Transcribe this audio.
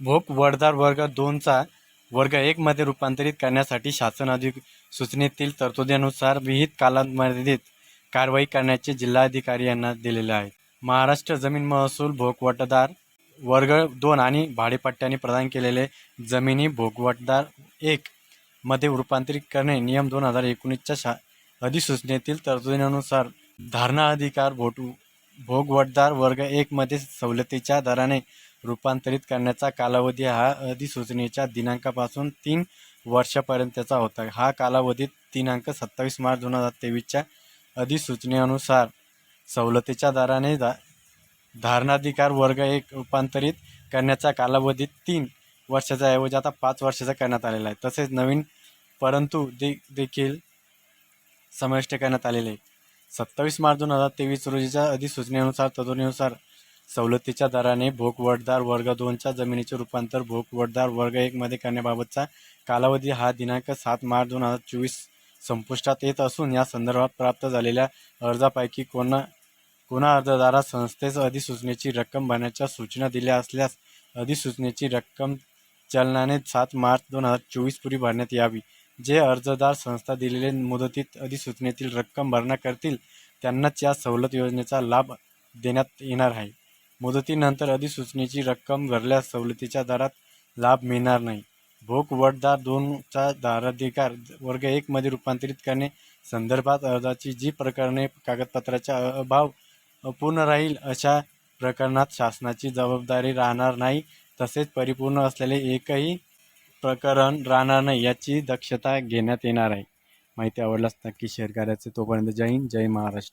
भोक वडदार वर्ग दोनचा वर्ग एकमध्ये रूपांतरित करण्यासाठी शासन अधिसूचनेतील तरतुदीनुसार विहित कालावधीत कारवाई करण्याचे जिल्हाधिकारी यांना दिलेले आहे. महाराष्ट्र जमीन महसूल भोगवटदार वर्ग दोन आणि भाडेपट्ट्याने प्रदान केलेले जमिनी भोगवटदार एक मध्ये रूपांतरित करणे नियम दोन हजार एकोणीसच्या शा अधिसूचनेतील तरतुदीनुसार धारणा अधिकार भोट भोगवटदार वर्ग एकमध्ये सवलतीच्या दराने रूपांतरित करण्याचा कालावधी हा अधिसूचनेच्या दिनांकापासून तीन वर्षापर्यंतचा होता. हा कालावधी दिनांक सत्तावीस मार्च दोन हजार तेवीसच्या अधिसूचनेनुसार सवलतीच्या दराने दा धारणाधिकार वर्ग एक रूपांतरित करण्याचा कालावधी तीन वर्षाचा ऐवजी आता पाच वर्षाचा करण्यात आलेला आहे. तसेच नवीन परंतु दे देखील समाविष्ट करण्यात आलेले आहे. सत्तावीस मार्च दोन हजार तेवीस रोजीच्या अधिसूचनेनुसार तत्त्वानुसार सवलतीच्या दराने भोगवटदार वर्ग दोनच्या जमिनीचे रूपांतर भोगवटदार वर्ग एकमध्ये करण्याबाबतचा कालावधी हा दिनांक सात मार्च दोन हजार चोवीस संपुष्टात येत असून या संदर्भात प्राप्त झालेल्या अर्जापैकी कोणा कोणा अर्जदारास संस्थेस अधिसूचनेची रक्कम भरण्याच्या सूचना दिल्या असल्यास अधिसूचनेची रक्कम चलनाने सात मार्च दोन हजार चोवीस पूर्वी भरण्यात यावी. जे अर्जदार संस्था दिलेले मुदतीत अधिसूचनेतील रक्कम भरणा करतील त्यांनाच या सवलत योजनेचा लाभ देण्यात येणार आहे. मुदतीनंतर अधिसूचनेची रक्कम भरल्यास सवलतीच्या दरात लाभ मिळणार नाही. भोकवटदार दोनचा दाराधिकार वर्ग एकमध्ये रूपांतरित करणे संदर्भात अर्जाची जी प्रकरणे कागदपत्राचा अभाव अपूर्ण राहील अशा प्रकरणात शासनाची जबाबदारी राहणार नाही. तसेच परिपूर्ण असलेले एकही प्रकरण राहणार नाही याची दक्षता घेण्यात येणार आहे. माहिती आवडल्यास नक्की शेअर करायचं. तोपर्यंत जय हिंद जय महाराष्ट्र.